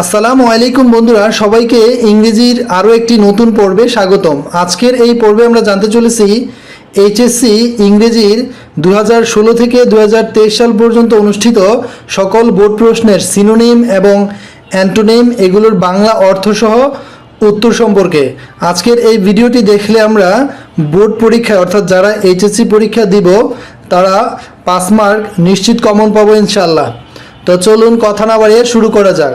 আসসালামু আলাইকুম বন্ধুরা, সবাইকে ইংরেজির আরও একটি নতুন পর্বে স্বাগতম। আজকের এই পর্বে আমরা জানতে চলেছি এইচএসসি ইংরেজির দু থেকে দু হাজার তেইশ সাল পর্যন্ত অনুষ্ঠিত সকল বোর্ড প্রশ্নের সিনোনিম এবং অ্যান্টোনিম এগুলোর বাংলা অর্থসহ উত্তর সম্পর্কে। আজকের এই ভিডিওটি দেখলে আমরা বোর্ড পরীক্ষা অর্থাৎ যারা এইচএসসি পরীক্ষা দিব, তারা পাস মার্ক নিশ্চিত কমন পাবো ইনশাল্লাহ তো চলুন কথা না বাড়িয়ে শুরু করা যাক।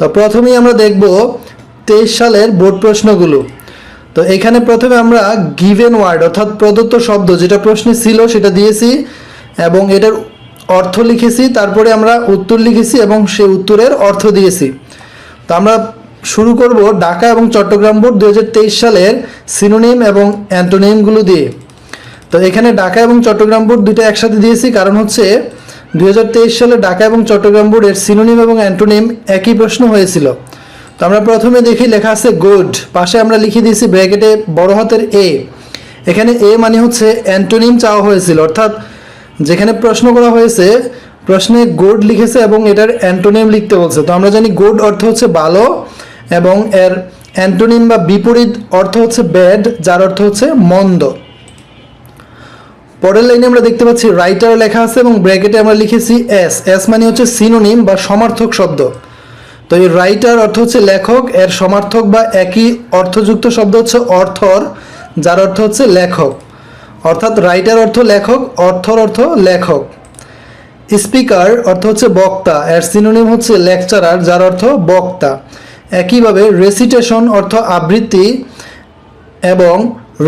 তো প্রথমেই আমরা দেখব তেইশ সালের বোর্ড প্রশ্নগুলো। তো এখানে প্রথমে আমরা গিভেন ওয়ার্ড অর্থাৎ প্রদত্ত শব্দ, যেটা প্রশ্নে ছিল সেটা দিয়েছি এবং এটার অর্থ লিখেছি, তারপরে আমরা উত্তর লিখেছি এবং সেই উত্তরের অর্থ দিয়েছি। তো আমরা শুরু করব ঢাকা এবং চট্টগ্রাম বোর্ড দু হাজার তেইশ সালের সিনোনিম এবং অ্যান্টোনিমগুলো দিয়ে। তো এখানে ঢাকা এবং চট্টগ্রাম বোর্ড দুটো একসাথে দিয়েছি, কারণ হচ্ছে দুই হাজার তেইশ সালে ঢাকা এবং চট্টগ্রাম বোর্ডের সিনোনিম এবং অ্যান্টোনিম একই প্রশ্ন হয়েছিল। তো আমরা প্রথমে দেখি, লেখা আছে গুড পাশে আমরা লিখে দিয়েছি ব্র্যাকেটে বড় হাতের এ এখানে এ মানে হচ্ছে অ্যান্টোনিম চাওয়া হয়েছিল। অর্থাৎ যেখানে প্রশ্ন করা হয়েছে, প্রশ্নে গুড লিখেছে এবং এটার অ্যান্টোনিম লিখতে বলছে। তো আমরা জানি গুড অর্থ হচ্ছে ভালো এবং এর অ্যান্টোনিম বা বিপরীত অর্থ হচ্ছে ব্যাড যার অর্থ হচ্ছে মন্দ। পরের লাইনে আমরা দেখতে পাচ্ছি রাইটার লেখা আছে এবং ব্র্যাকেটে আমরা লিখেছি এস এস মানে হচ্ছে সিনোনিম বা সমার্থক শব্দ। তো এই রাইটার অর্থ হচ্ছে লেখক, এর সমার্থক বা একই অর্থযুক্ত শব্দ হচ্ছে অর্থর, যার অর্থ হচ্ছে লেখক। অর্থাৎ রাইটার অর্থ লেখক, অর্থর অর্থ লেখক। স্পিকার অর্থ হচ্ছে বক্তা, এর সিনোনিম হচ্ছে লেকচারার যার অর্থ বক্তা। একইভাবে রেসিটেশন অর্থ আবৃত্তি এবং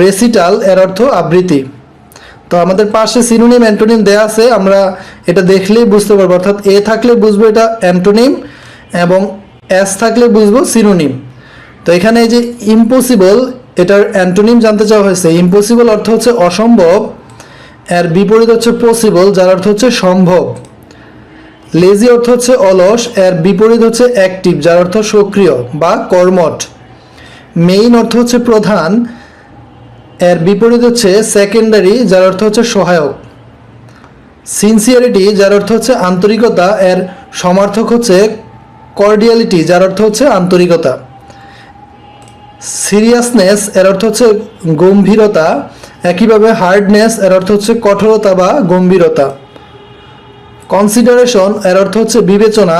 রেসিটাল এর অর্থ আবৃত্তি। তো আমাদের পাশে সিনোনিম অ্যান্টোনিম দেয়া আছে, আমরা এটা দেখলেই বুঝতে পারব। অর্থাৎ এ থাকলে বুঝব এটা অ্যান্টোনিম এবং এস থাকলে বুঝব সিনোনিম তো এখানে এই যে ইম্পসিবল এটার অ্যান্টোনিম জানতে চাওয়া হয়েছে। ইম্পসিবল অর্থ হচ্ছে অসম্ভব, এর বিপরীত হচ্ছে পসিবল যার অর্থ হচ্ছে সম্ভব। লেজি অর্থ হচ্ছে অলস, এর বিপরীত হচ্ছে অ্যাক্টিভ যার অর্থ সক্রিয় বা কর্মঠ। মেইন অর্থ হচ্ছে প্রধান এর বিপরীত হচ্ছে সেকেন্ডারি যার অর্থ হচ্ছে সহায়ক। সিনসিয়ারিটি যার অর্থ হচ্ছে আন্তরিকতা, এর সমার্থক হচ্ছে কর্ডিয়ালিটি যার অর্থ হচ্ছে আন্তরিকতা। সিরিয়াসনেস এর অর্থ হচ্ছে গম্ভীরতা। একইভাবে হার্ডনেস এর অর্থ হচ্ছে কঠোরতা বা গম্ভীরতা। কনসিডারেশন এর অর্থ হচ্ছে বিবেচনা।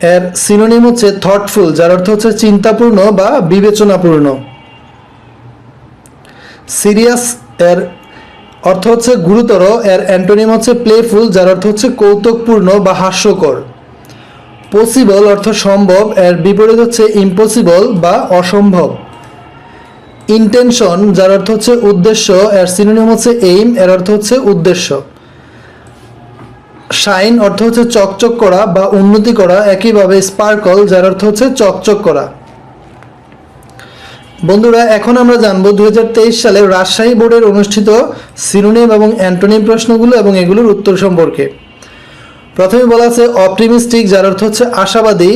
এর সিনোনিম হচ্ছে থটফুল যার অর্থ হচ্ছে চিন্তাপূর্ণ বা বিবেচনাপূর্ণ। সিরিয়াস এর অর্থ হচ্ছে গুরুতর, এর অ্যান্টোনিম হচ্ছে প্লেফুল যার অর্থ হচ্ছে কৌতুকপূর্ণ বা হাস্যকর। পসিবল অর্থ সম্ভব, এর বিপরীত হচ্ছে ইম্পসিবল বা অসম্ভব। ইন্টেনশন যার অর্থ হচ্ছে উদ্দেশ্য, এর সিনোনিম হচ্ছে এইম এর অর্থ হচ্ছে উদ্দেশ্য। শাইন অর্থ হচ্ছে চকচক করা বা উন্নতি করা, একইভাবে স্পার্কল যার অর্থ হচ্ছে চকচক করা। বন্ধুরা, এখন আমরা জানব দু সালে রাজশাহী বোর্ডের অনুষ্ঠিত সিনোনিম এবং অ্যান্টোনিম প্রশ্নগুলো এবং এগুলোর উত্তর সম্পর্কে। প্রথমে বলা আছে, অপটিমিস্টিক যার অর্থ হচ্ছে আশাবাদী।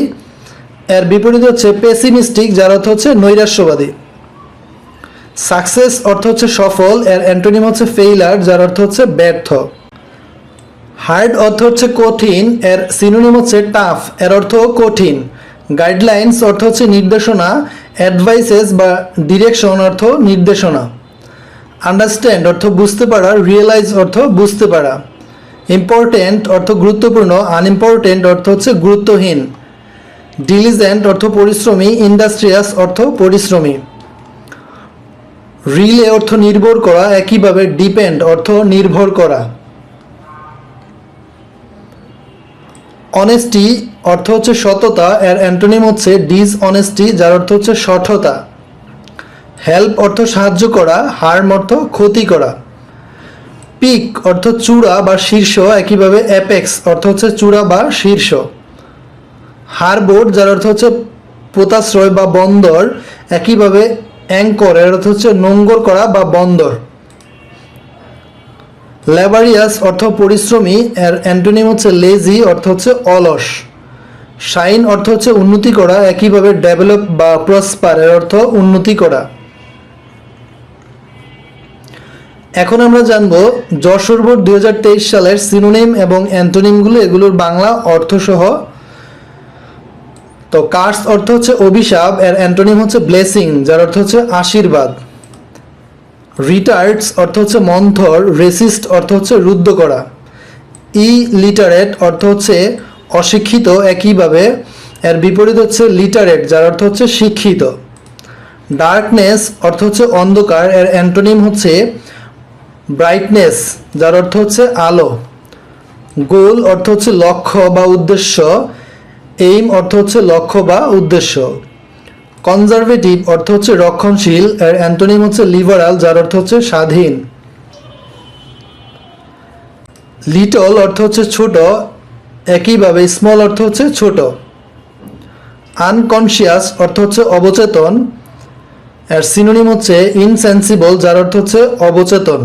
এর বিপরীত হচ্ছে পেসিমিস্টিক যার অর্থ হচ্ছে নৈরাশ্যবাদী। সাকসেস অর্থ হচ্ছে সফল। এর অ্যান্টোনিম হচ্ছে ফেইলার, যার অর্থ হচ্ছে ব্যর্থ। হার্ড অর্থ হচ্ছে কঠিন। এর সিনোনিম হচ্ছে টাফ। এর অর্থ কঠিন। গাইডলাইন্স অর্থ হচ্ছে নির্দেশনা। অ্যাডভাইসেস বা ডিরেকশন অর্থ নির্দেশনা। আন্ডারস্ট্যান্ড অর্থ বুঝতে পারা রিয়েলাইজ অর্থ বুঝতে পারা। ইম্পর্টেন্ট অর্থ গুরুত্বপূর্ণ আনইম্পর্টেন্ট অর্থ হচ্ছে গুরুত্বহীন। ডিলিজেন্ট অর্থ পরিশ্রমী ইন্ডাস্ট্রিয়াস অর্থ পরিশ্রমী। রিলে অর্থ নির্ভর করা, একইভাবে ডিপেন্ড অর্থ নির্ভর করা। অনেস্টি অর্থ হচ্ছে সততা, এর অ্যান্টোনিম হচ্ছে ডিস অনেস্টি যার অর্থ হচ্ছে সঠতা। হেল্প অর্থ সাহায্য করা হার্ম অর্থ ক্ষতি করা। পিক অর্থ চূড়া বা শীর্ষ, একইভাবে অ্যাপেক্স অর্থ হচ্ছে চূড়া বা শীর্ষ। হারবোর্ড, যার অর্থ হচ্ছে পোতাশ্রয় বা বন্দর, একইভাবে অ্যাঙ্কর এর অর্থ হচ্ছে নোঙ্গর করা বা বন্দর। ল্যাবারিয়াস অর্থ পরিশ্রমী, এর অ্যান্টোনিম হচ্ছে লেজি, অর্থ হচ্ছে অলস। শাইন অর্থ হচ্ছে উন্নতি করা, একইভাবে ডেভেলপ বা প্রসপার, এর অর্থ উন্নতি করা। এখন আমরা জানব যশোর বোর্ড দুই সালের সিনোনিম এবং অ্যান্টোনিমগুলো, এগুলোর বাংলা অর্থসহ। তো কার্স অর্থ হচ্ছে অভিশাপ, এর অ্যান্টোনিম হচ্ছে ব্লেসিং, যার অর্থ হচ্ছে আশীর্বাদ। রিটার্ডস অর্থ হচ্ছে মন্থর রেসিস্ট অর্থ হচ্ছে রুদ্ধ করা। ই লিটারেট অর্থ হচ্ছে অশিক্ষিত, একইভাবে। এর বিপরীত হচ্ছে লিটারেট যার অর্থ হচ্ছে শিক্ষিত। ডার্কনেস অর্থ হচ্ছে অন্ধকার, এর অ্যান্টোনিম হচ্ছে ব্রাইটনেস যার অর্থ হচ্ছে আলো। গোল অর্থ হচ্ছে লক্ষ্য বা উদ্দেশ্য এইম অর্থ হচ্ছে লক্ষ্য বা উদ্দেশ্য। কনজারভেটিভ অর্থ হচ্ছে রক্ষণশীল, এর অ্যান্টোনিম হচ্ছে লিবারাল, যার অর্থ হচ্ছে স্বাধীন। লিটল অর্থ হচ্ছে ছোট, একইভাবে স্মল অর্থ হচ্ছে ছোট। আনকনশিয়াস অর্থ হচ্ছে অবচেতন, এর সিনোনিম হচ্ছে ইনসেন্সিবল, যার অর্থ হচ্ছে অবচেতন।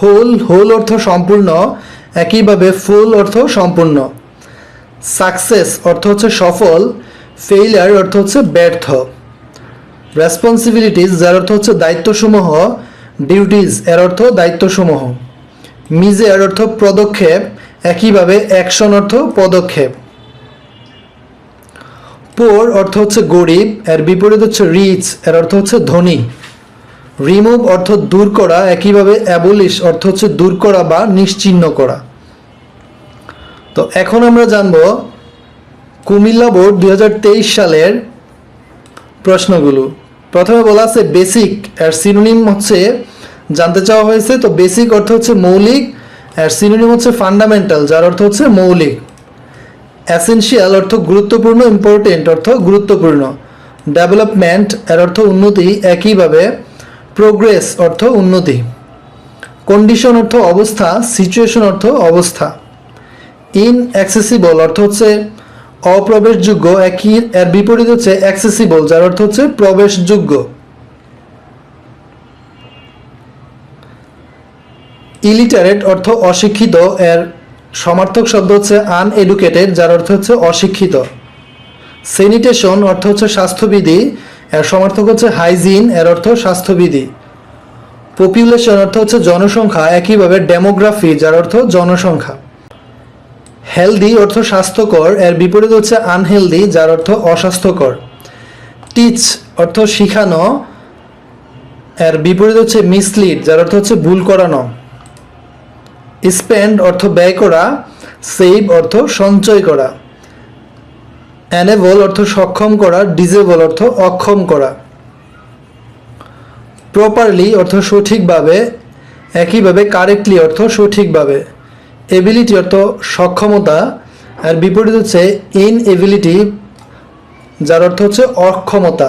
হোল হোল অর্থ সম্পূর্ণ, একইভাবে ফুল অর্থ সম্পূর্ণ। সাকসেস অর্থ হচ্ছে সফল ফেইলিয়ার অর্থ হচ্ছে ব্যর্থ। রেসপন্সিবিলিটিস যার অর্থ হচ্ছে দায়িত্বসমূহ। ডিউটিস এর অর্থ দায়িত্বসমূহ। মিজে এর অর্থ পদক্ষেপ। একইভাবে অ্যাকশন অর্থ পদক্ষেপ। পোর অর্থ হচ্ছে গরিব। এর বিপরীত হচ্ছে রিচ এর অর্থ হচ্ছে ধনী। রিমুভ অর্থ দূর করা। একইভাবে অ্যাবলিশ অর্থ হচ্ছে দূর করা বা নিশ্চিহ্ন করা। তো এখন আমরা জানব কুমিল্লা বোর্ড দু হাজার তেইশ সালের প্রশ্নগুলো। প্রথমে বলা আছে বেসিক এর সিনোনিম হচ্ছে, জানতে চাওয়া হয়েছে, তো বেসিক অর্থ হচ্ছে মৌলিক এর সিনোনিম হচ্ছে ফান্ডামেন্টাল যার অর্থ হচ্ছে মৌলিক। অ্যাসেনশিয়াল অর্থ গুরুত্বপূর্ণ ইম্পর্টেন্ট অর্থ গুরুত্বপূর্ণ। ডেভেলপমেন্ট এর অর্থ উন্নতি, একইভাবে প্রোগ্রেস অর্থ উন্নতি। কন্ডিশন অর্থ অবস্থা সিচুয়েশন অর্থ অবস্থা। ইন অ্যাক্সেসিবল অর্থ হচ্ছে অপ্রবেশযোগ্য একই এর বিপরীত হচ্ছে অ্যাক্সেসিবল যার অর্থ হচ্ছে প্রবেশযোগ্য। ইলিটারেট অর্থ অশিক্ষিত, এর সমার্থক শব্দ হচ্ছে আনএডুকেটেড যার অর্থ হচ্ছে অশিক্ষিত। স্যানিটেশন অর্থ হচ্ছে স্বাস্থ্যবিধি, এর সমার্থক হচ্ছে হাইজিন এর অর্থ স্বাস্থ্যবিধি। পপুলেশন অর্থ হচ্ছে জনসংখ্যা, একইভাবে ডেমোগ্রাফি যার অর্থ জনসংখ্যা। হেলদি অর্থ স্বাস্থ্যকর, এর বিপরীত হচ্ছে আনহেলদি যার অর্থ অস্বাস্থ্যকর। টিচ অর্থ শিখানো, এর বিপরীত হচ্ছে মিসলিড যার অর্থ হচ্ছে ভুল করানো। স্পেন্ড অর্থ ব্যয় করা সেভ অর্থ সঞ্চয় করা। অ্যানেবল অর্থ সক্ষম করা ডিজেবল অর্থ অক্ষম করা। প্রপারলি অর্থ সঠিকভাবে, একইভাবে কারেক্টলি অর্থ সঠিকভাবে। এবিলিটি অর্থ সক্ষমতা, আর বিপরীত হচ্ছে ইন এবিলিটি যার অর্থ হচ্ছে অক্ষমতা।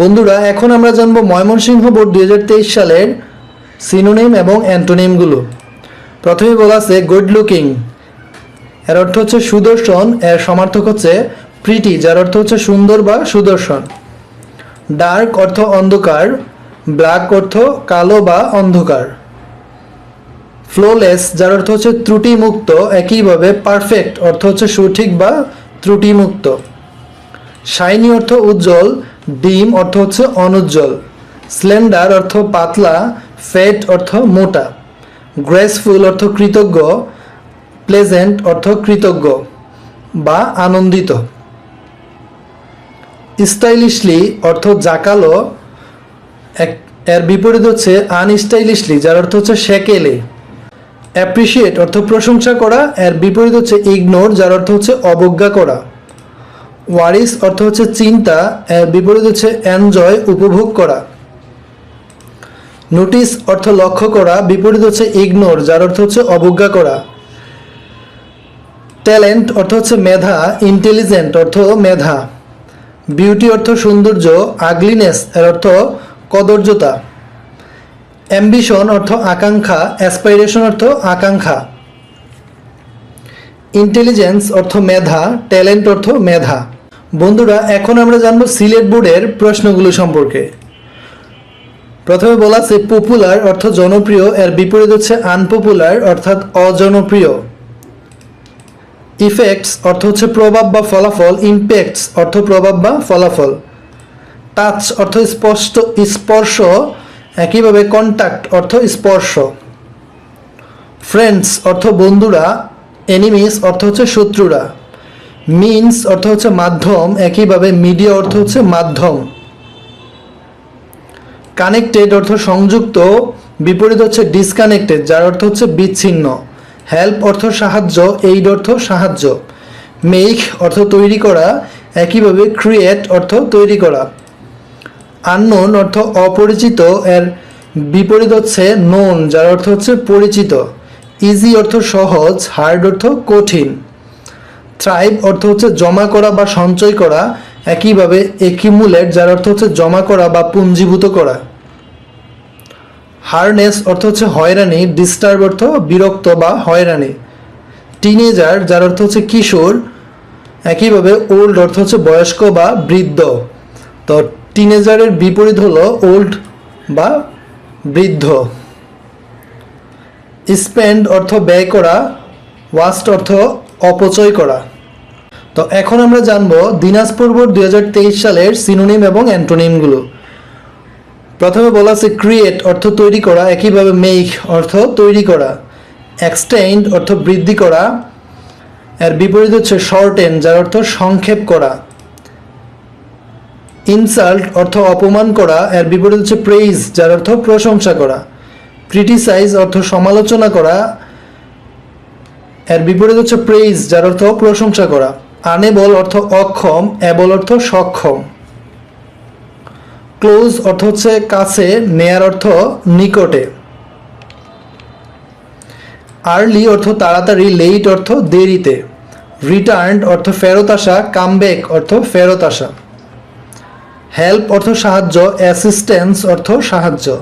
বন্ধুরা, এখন আমরা জানব ময়মনসিংহ বোর্ড দু হাজার তেইশ সালের সিনোনিম এবং অ্যান্টোনিমগুলো প্রথমে বলা আছে গুড লুকিং এর অর্থ হচ্ছে সুদর্শন, এর সমার্থক হচ্ছে প্রিটি যার অর্থ হচ্ছে সুন্দর বা সুদর্শন। ডার্ক অর্থ অন্ধকার ব্ল্যাক অর্থ কালো বা অন্ধকার। ফ্লোলেস, যার অর্থ হচ্ছে ত্রুটিমুক্ত, একইভাবে পারফেক্ট, অর্থ হচ্ছে সঠিক বা ত্রুটিমুক্ত। শাইনি অর্থ উজ্জ্বল, ডিম অর্থ হচ্ছে অনুজ্জ্বল। স্লেন্ডার অর্থ পাতলা ফেট অর্থ মোটা। গ্রেসফুল অর্থ কৃতজ্ঞ, প্লেজেন্ট অর্থ কৃতজ্ঞ বা আনন্দিত। স্টাইলিশলি অর্থ জাকালো এর বিপরীত হচ্ছে আনস্টাইলিশলি, যার অর্থ হচ্ছে সেকেলে। অ্যাপ্রিসিয়েট অর্থ প্রশংসা করা, এর বিপরীত হচ্ছে ইগনোর যার অর্থ হচ্ছে অবজ্ঞা করা। ওয়ারিস অর্থ হচ্ছে চিন্তা, এর বিপরীত হচ্ছে এনজয় উপভোগ করা। নোটিস অর্থ লক্ষ্য করা, বিপরীত হচ্ছে ইগনোর যার অর্থ হচ্ছে অবজ্ঞা করা। ট্যালেন্ট অর্থ হচ্ছে মেধা ইন্টেলিজেন্ট অর্থ মেধা। বিউটি অর্থ সৌন্দর্য আগলিনেস এর অর্থ কদর্যতা। অ্যাম্বিশন অর্থ আকাঙ্ক্ষা, অ্যাসপাইরেশন অর্থ আকাঙ্ক্ষা। ইন্টেলিজেন্স অর্থ মেধা, ট্যালেন্ট অর্থ মেধা। বন্ধুরা, এখন আমরা জানব সিলেট বোর্ডের প্রশ্নগুলো সম্পর্কে। প্রথমে বলা আছে পপুলার অর্থ জনপ্রিয়, এর বিপরীত হচ্ছে আনপপুলার অর্থাৎ অজনপ্রিয়। ইফেক্টস অর্থ হচ্ছে, প্রভাব বা ফলাফল ইম্প্যাক্টস অর্থ, প্রভাব বা ফলাফল টাচ অর্থ, স্পষ্ট স্পর্শ একইভাবে কন্ট্যাক্ট অর্থ স্পর্শ। ফ্রেন্ডস অর্থ বন্ধুরা এনিমিস অর্থ হচ্ছে শত্রুরা। মিনস অর্থ হচ্ছে মাধ্যম, একইভাবে মিডিয়া অর্থ হচ্ছে মাধ্যম। কানেক্টেড অর্থ সংযুক্ত, বিপরীত হচ্ছে ডিসকানেক্টেড যার অর্থ হচ্ছে বিচ্ছিন্ন। হেল্প অর্থ সাহায্য এইড অর্থ সাহায্য। মেক অর্থ তৈরি করা, একইভাবে ক্রিয়েট অর্থ তৈরি করা। আননোন অর্থ অপরিচিত, এর বিপরীত হচ্ছে নোন যার অর্থ হচ্ছে পরিচিত। ইজি অর্থ সহজ হার্ড অর্থ কঠিন। থ্রাইভ অর্থ হচ্ছে জমা করা বা সঞ্চয় করা, একইভাবে একিমুলেট যার অর্থ হচ্ছে জমা করা বা পুঞ্জীভূত করা। হারনেস অর্থ হচ্ছে হয়রানি ডিস্টার্ব অর্থ বিরক্ত বা হয়রানি। টিনেজার যার অর্থ হচ্ছে কিশোর, একইভাবে ওল্ড অর্থ হচ্ছে বয়স্ক বা বৃদ্ধ। তো টিনেজারের বিপরীত হলো ওল্ড বা বৃদ্ধ। স্পেন্ড অর্থ ব্যয় করা, ওয়াস্ট অর্থ অপচয় করা। তো এখন আমরা জানব দিনাজপুর বোর্ড দুই সালের সিনোনিম এবং অ্যান্টোনিমগুলো। প্রথমে বলা আছে ক্রিয়েট অর্থ তৈরি করা, একইভাবে মেক অর্থ তৈরি করা। এক্সটেন্ড অর্থ বৃদ্ধি করা। এর বিপরীত হচ্ছে শর্টেন যার অর্থ সংক্ষেপ করা। ইনসাল্ট অর্থ অপমান করা, এর বিপরীত হচ্ছে প্রেইজ যার অর্থ প্রশংসা করা। ক্রিটিসাইজ অর্থ সমালোচনা করা, এর বিপরীত হচ্ছে প্রেইজ যার অর্থ প্রশংসা করা। আনেবল অর্থ অক্ষম এবল অর্থ সক্ষম। ক্লোজ অর্থ হচ্ছে কাছে নেয়ার অর্থ নিকটে। আর্লি অর্থ তাড়াতাড়ি লেট অর্থ দেরিতে। রিটার্ন অর্থ ফেরত আসা কামব্যাক অর্থ ফেরত আসা। হেল্প অর্থ সাহায্য অ্যাসিস্ট্যান্স অর্থ সাহায্য।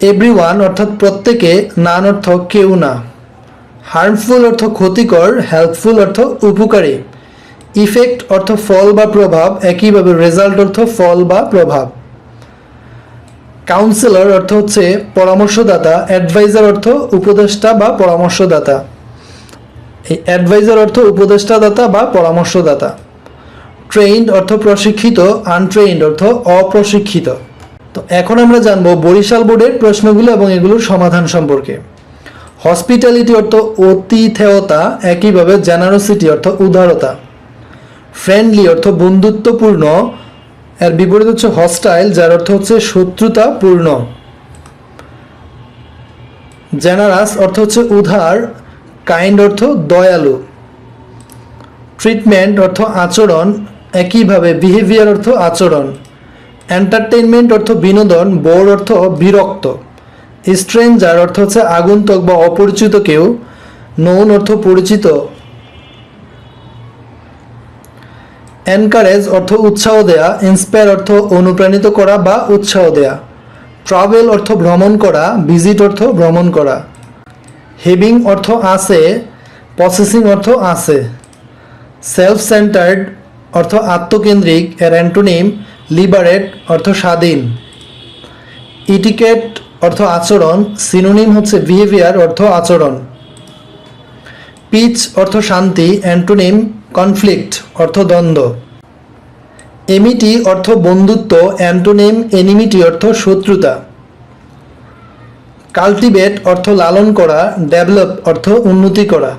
এভরিওয়ান অর্থাৎ প্রত্যেকে, নান অর্থ কেউ না। হার্মফুল অর্থ ক্ষতিকর হেল্পফুল অর্থ উপকারী। ইফেক্ট অর্থ ফল বা প্রভাব, একইভাবে রেজাল্ট অর্থ ফল বা প্রভাব। কাউন্সিলর অর্থ হচ্ছে পরামর্শদাতা অ্যাডভাইজার অর্থ উপদেষ্টা বা পরামর্শদাতা। এই অ্যাডভাইজার অর্থ উপদেষ্টাদাতা বা পরামর্শদাতা। ট্রেইনড অর্থ প্রশিক্ষিত আনট্রেইনড অর্থ অপ্রশিক্ষিত। তো এখন আমরা জানব বরিশাল বোর্ডের প্রশ্নগুলো এবং এগুলোর সমাধান সম্পর্কে। হসপিটালিটি অর্থ অতিথেয়তা, একইভাবে জেনারোসিটি অর্থ উদারতা। ফ্রেন্ডলি অর্থ বন্ধুত্বপূর্ণ, এর বিপরীত হচ্ছে হস্টাইল, যার অর্থ হচ্ছে শত্রুতাপূর্ণ। জেনারাস অর্থ হচ্ছে উধার কাইন্ড অর্থ দয়ালু। ট্রিটমেন্ট অর্থ আচরণ একইভাবে বিহেভিয়ার অর্থ আচরণ এন্টারটেইনমেন্ট অর্থ বিনোদন বোর অর্থ বিরক্ত স্ট্রেঞ্জার অর্থ হচ্ছে আগন্তুক বা অপরিচিত কেউ নৌন অর্থ পরিচিত এনকারেজ অর্থ উৎসাহ দেয়া ইন্সপায়ার অর্থ অনুপ্রাণিত করা বা উৎসাহ দেয়া ট্রাভেল অর্থ ভ্রমণ করা ভিজিট অর্থ ভ্রমণ করা হেভিং অর্থ আছে প্রসেসিং অর্থ আছে সেলফ সেন্টার্ড অর্থ আত্মকেন্দ্রিক এর অ্যান্টোনিম লিবারেট, অর্থ স্বাধীন। ইটিকেট, অর্থ আচরণ, সিনোনিম হচ্ছে বিহেভিয়ার অর্থ আচরণ। পিচ, অর্থ শান্তি, অ্যান্টোনিম কনফ্লিক্ট অর্থ দ্বন্দ্ব। এমিটি, অর্থ বন্ধুত্ব, অ্যান্টোনিম এনিমিটি অর্থ শত্রুতা। কাল্টিভেট, অর্থ লালন করা, ডেভেলপ, অর্থ উন্নতি করা।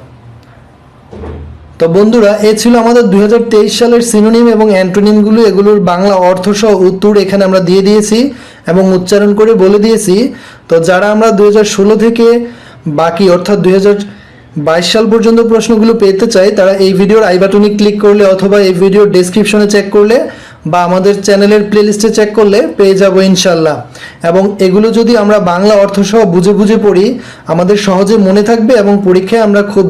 তো বন্ধুরা, এ ছিল আমাদের দুই হাজার তেইশ সালের সিনোনিম এবং অ্যান্টোনিমগুলো। এগুলোর বাংলা অর্থ সহ উত্তর এখানে আমরা দিয়ে দিয়েছি এবং উচ্চারণ করে বলে দিয়েছি। তো যারা আমরা দু হাজার ষোলো থেকে বাকি, অর্থাৎ দুই বাইশ সাল পর্যন্ত প্রশ্নগুলো পেতে চাই, তারা এই ভিডিওর আই বাটনে ক্লিক করলে অথবা এই ভিডিওর ডেসক্রিপশনে চেক করলে বা আমাদের চ্যানেলের প্লেলিস্টে চেক করলে পেয়ে যাব ইনশাল্লাহ এবং এগুলো যদি আমরা বাংলা অর্থ সহ বুঝে বুঝে পড়ি, আমাদের সহজে মনে থাকবে এবং পরীক্ষায় আমরা খুব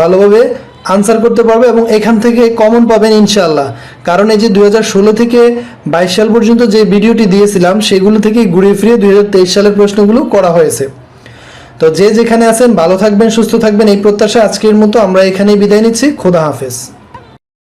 ভালোভাবে আনসার করতে পারবে এবং এখান থেকে কমন পাবেন ইনশাল্লাহ কারণ এই যে দুই হাজার ষোলো থেকে বাইশ সাল পর্যন্ত যে ভিডিওটি দিয়েছিলাম, সেগুলো থেকে ঘুরিয়ে ফিরিয়ে দুই সালের প্রশ্নগুলো করা হয়েছে। তো যে যেখানে আছেন, ভালো থাকবেন, সুস্থ থাকবেন, এই প্রত্যাশা আজকের মতো আমরা এখানেই বিদায় নিচ্ছি। খোদা হাফেজ।